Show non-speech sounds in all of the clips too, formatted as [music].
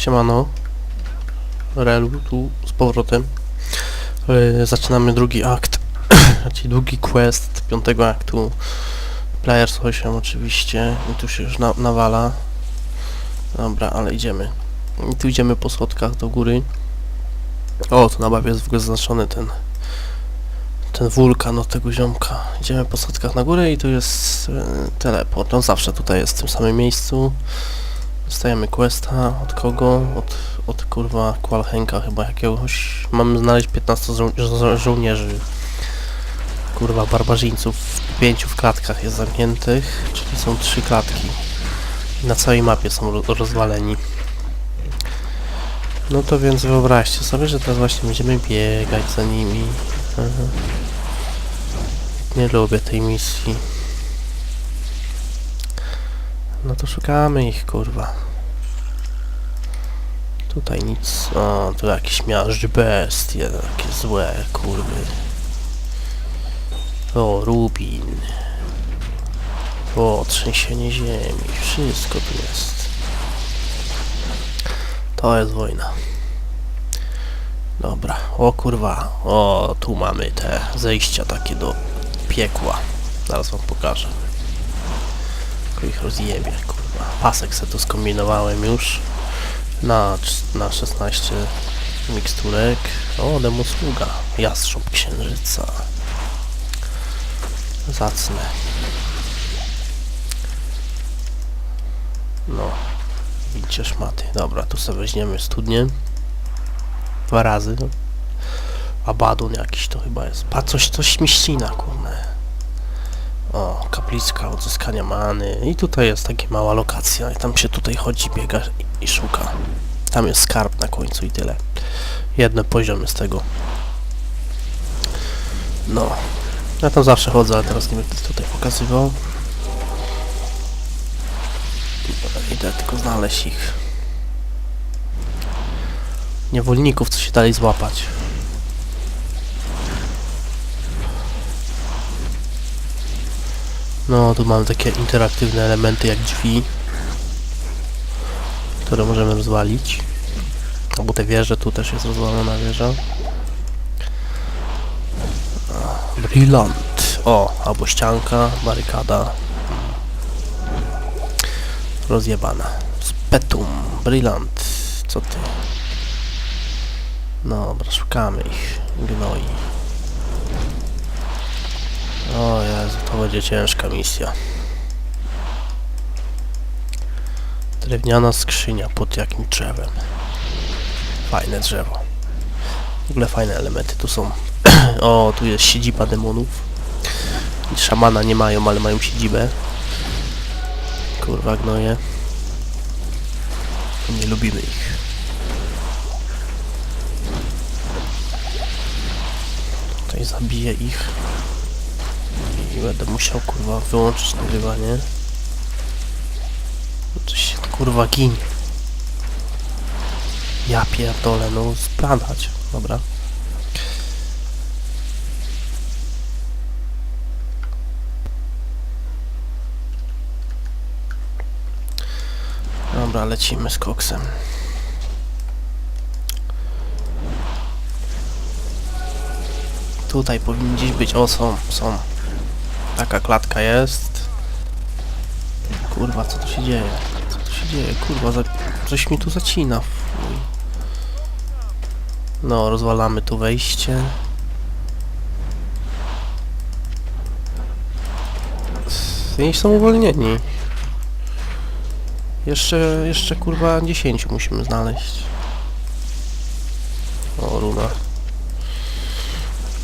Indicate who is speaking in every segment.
Speaker 1: Siemano. Relu tu z powrotem. Yy, zaczynamy drugi akt, [clears throat] czyli drugi quest piątego aktu. Players 8 oczywiście. I tu się już na, nawala. Dobra, ale idziemy. I tu idziemy po schodkach do góry. O, tu na mapie jest w ogóle zaznaczony ten ten wulkan od tego ziomka. Idziemy po schodkach na górę i tu jest e, teleport. On zawsze tutaj jest w tym samym miejscu. Dostajemy questa. Od kogo? Od, od kurwa Kwalhenka chyba jakiegoś. Mamy znaleźć 15 żo żo żołnierzy. Kurwa barbarzyńców. Pięciu w klatkach jest zamkniętych, czyli są trzy klatki. I na całej mapie są ro rozwaleni. No to więc wyobraźcie sobie, że teraz właśnie będziemy biegać za nimi. Aha. Nie lubię tej misji. No to szukamy ich, kurwa. Tutaj nic. O, tu jakieś miażdż bestie, takie złe, kurwy. O, Rubin. O, trzęsienie ziemi. Wszystko tu jest. To jest wojna. Dobra, o kurwa, o tu mamy te zejścia takie do piekła. Zaraz wam pokażę. Tylko ich rozjebie, kurwa. Pasek se tu skombinowałem już na, na 16 miksturek. O, demosługa. Jastrząb księżyca. Zacne. No. Widzicie szmaty. Dobra, tu sobie weźmiemy studnię dwa razy. Abadon jakiś to chyba jest. Pa, coś, coś mi ścina, kurde. O, kapliczka odzyskania many. I tutaj jest taka mała lokacja. I tam się tutaj chodzi, biega i, szuka. Tam jest skarb na końcu i tyle. Jeden poziom jest tego. No. Ja tam zawsze chodzę, ale teraz nie będę tutaj pokazywał. Idę tylko znaleźć ich niewolników, co się dali złapać. No, tu mamy takie interaktywne elementy jak drzwi, które możemy rozwalić. Albo te wieże, tu też jest rozwalona wieża. Brillant. O, albo ścianka, barykada. Rozjebana. Spetum. Brillant. Co ty? Dobra, szukamy ich. Gnoi. O Jezu, to będzie ciężka misja. Drewniana skrzynia pod jakim drzewem. Fajne drzewo. W ogóle fajne elementy tu są. [clears throat] o, tu jest siedziba demonów. Szamana nie mają, ale mają siedzibę. Kurwa gnoje. Nie lubimy ich. Tutaj zabiję ich. I będę musiał kurwa wyłączyć nagrywanie. Coś się kurwa ginie. Ja pierdolę, no spadać. Dobra. Dobra, lecimy z koksem. Tutaj powinni gdzieś być. O, są, są. Taka klatka jest. Kurwa, co tu się dzieje? Co tu się dzieje? Kurwa, za... coś mi tu zacina. No, rozwalamy tu wejście. Oni są uwolnieni. Jeszcze, jeszcze kurwa 10 musimy znaleźć. O, runa.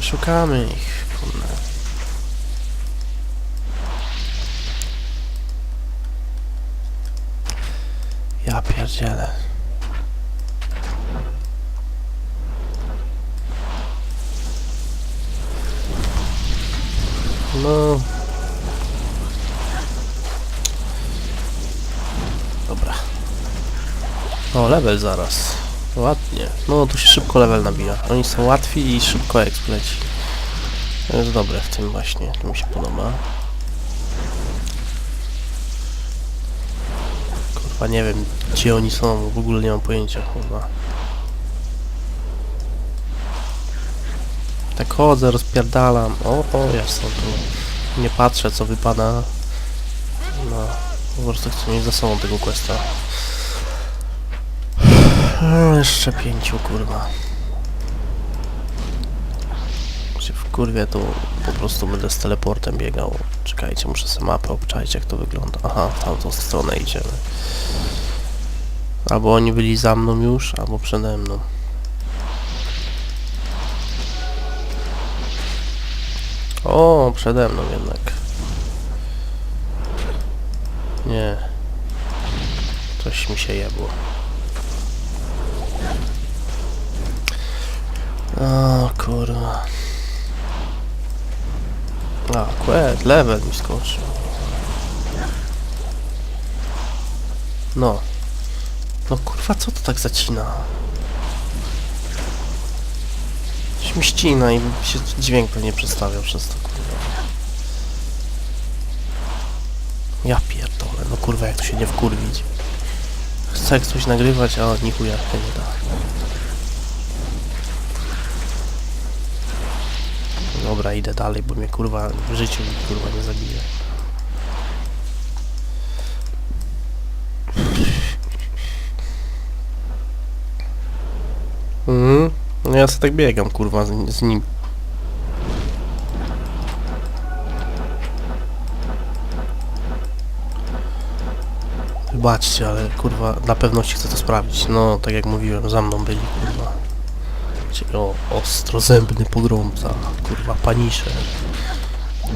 Speaker 1: Szukamy ich. Ja pierdzielę. No. Dobra. O, level zaraz. Ładnie. No, tu się szybko level nabija. Oni są łatwi i szybko exp leci. To jest dobre w tym właśnie. To mi się podoba. Nie wiem, gdzie oni są, w ogóle nie mam pojęcia, kurwa. Tak chodzę, rozpierdalam. O, o, jest są tu. Nie patrzę, co wypada. No, po prostu chcę mieć za sobą tego questa. O, jeszcze pięciu, kurwa. Się w kurwie to po prostu będę z teleportem biegał. Czekajcie, muszę sobie mapę obczaić jak to wygląda. Aha, w tamtą stronę idziemy. Albo oni byli za mną już, albo przede mną. O, przede mną jednak. Nie. Coś mi się jebło. O kurwa. A, quest, level mi skoczył. No. No kurwa, co to tak zacina? Coś mi ścina i się dźwięk pewnie przedstawia przez to, kurwa. Ja pierdolę, no kurwa, jak tu się nie wkurwić. Chcę coś nagrywać, a ni chuja się nie da. Dobra, idę dalej, bo mnie kurwa w życiu kurwa nie zabije. Mhm. No ja sobie tak biegam kurwa z, z nim. Wybaczcie, ale kurwa na pewności chcę to sprawdzić. No, tak jak mówiłem, za mną byli kurwa. Ci- O, ostrozębny pogromca, kurwa, panisze.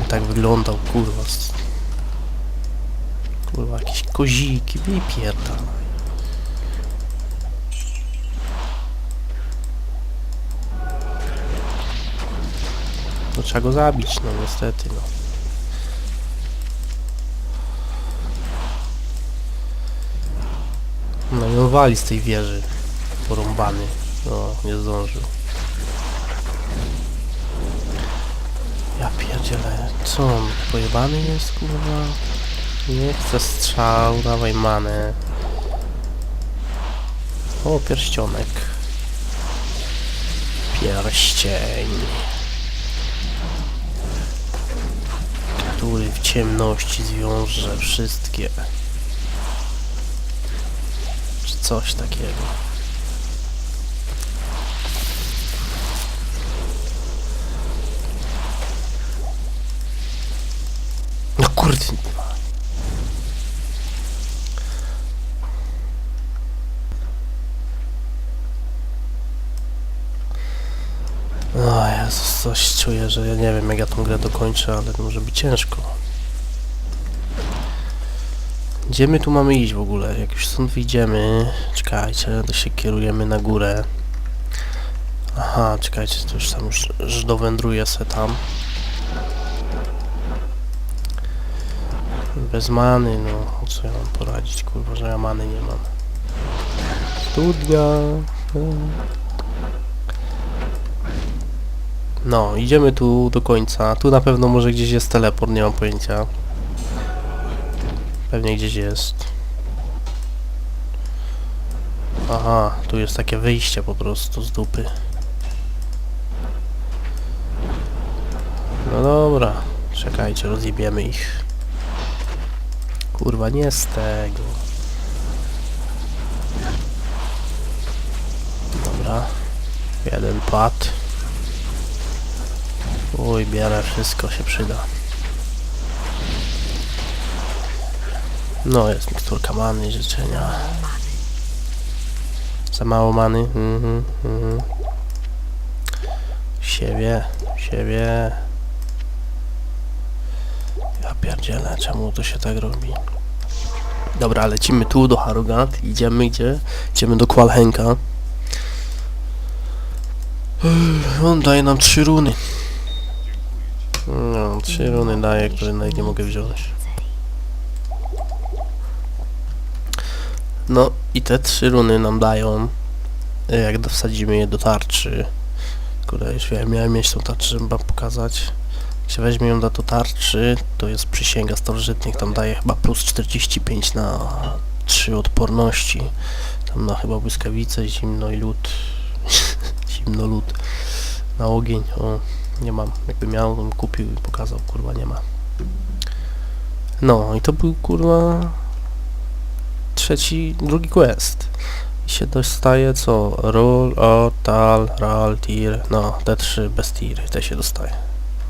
Speaker 1: I tak wyglądał, kurwa. Kurwa, jakieś koziki, wypierdalaj. No trzeba go zabić, no niestety, no. No i on wali z tej wieży. Porąbany. No, nie zdążył. Ja pierdzielę. Co on? Pojebany jest, kurwa? Nie chcę strzał, dawaj manę. O, pierścionek. Pierścień. Który w ciemności zwiąże wszystkie. Czy coś takiego. Kurde. O Jezus, coś czuję, że ja nie wiem jak ja tą grę dokończę, ale to może być ciężko. Gdzie my tu mamy iść w ogóle? Jak już stąd wyjdziemy... Czekajcie, to się kierujemy na górę. Aha, czekajcie, to już tam już, już dowędruję se tam. Bez many, no co ja mam poradzić, kurwa, że ja many nie mam. Studia. No, idziemy tu do końca. Tu na pewno może gdzieś jest teleport, nie mam pojęcia. Pewnie gdzieś jest. Aha, tu jest takie wyjście po prostu z dupy. No dobra, czekajcie, rozjebiemy ich. Kurwa, nie z tego. Dobra. Jeden pad. Uj, bierę, wszystko się przyda. No, jest miksturka many, życzenia. Za mało many. Mhm, mhm. Siebie, siebie. Ja pierdzielę, czemu to się tak robi? Dobra, lecimy tu do Harugat. Idziemy gdzie? Idziemy do Kwalhenka. Ech, On daje nam trzy runy. No, trzy runy daje, które nawet nie mogę wziąć. No i te trzy runy nam dają, jak wsadzimy je do tarczy. Kurde, już ja miałem mieć tą tarczę, żeby wam pokazać. Się weźmie ją do do tarczy, to jest przysięga starożytnych, tam daje chyba plus 45 na trzy odporności. Tam na chyba błyskawice, zimno i lód. [laughs] zimno lód. Na ogień. O, nie mam. Jakby miał, to bym kupił i pokazał. Kurwa, nie ma. No i to był kurwa trzeci, drugi quest. I się dostaje co? Roll, o, tal, ral, tir, no, te trzy bez tir, te się dostaje.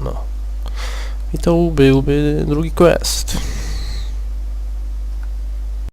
Speaker 1: No. I to byłby drugi quest.